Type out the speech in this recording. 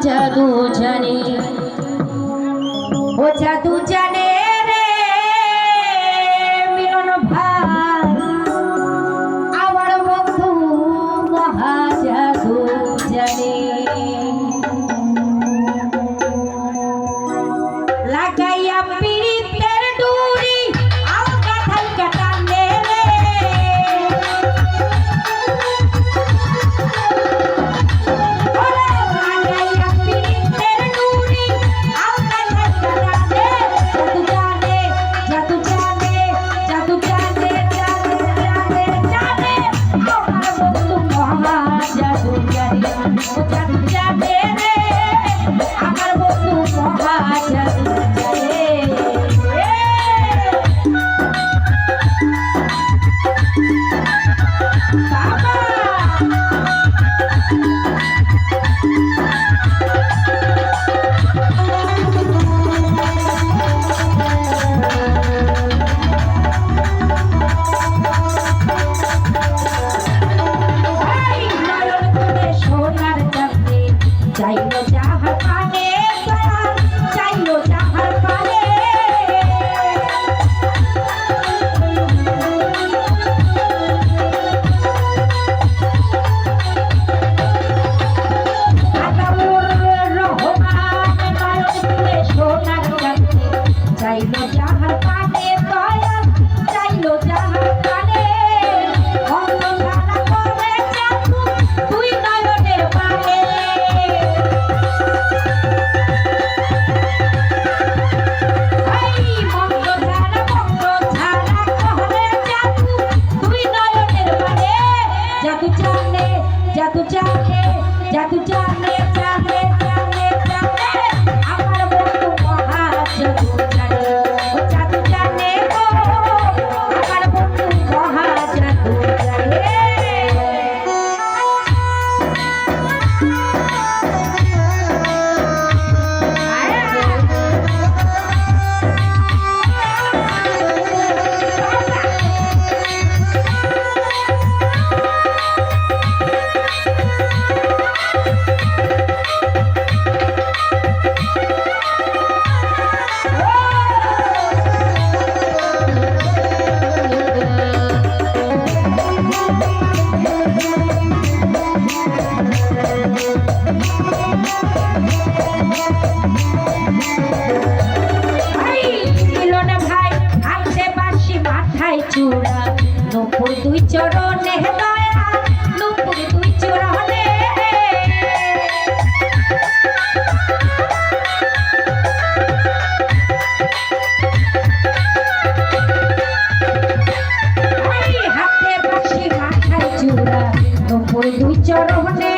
জাদু জানে। ও জাদু জানে দুই চরণে দয়া নুপুর দুই চরণে হাতে বাসি মাথায় চূড়া নুপুর দুই চরণে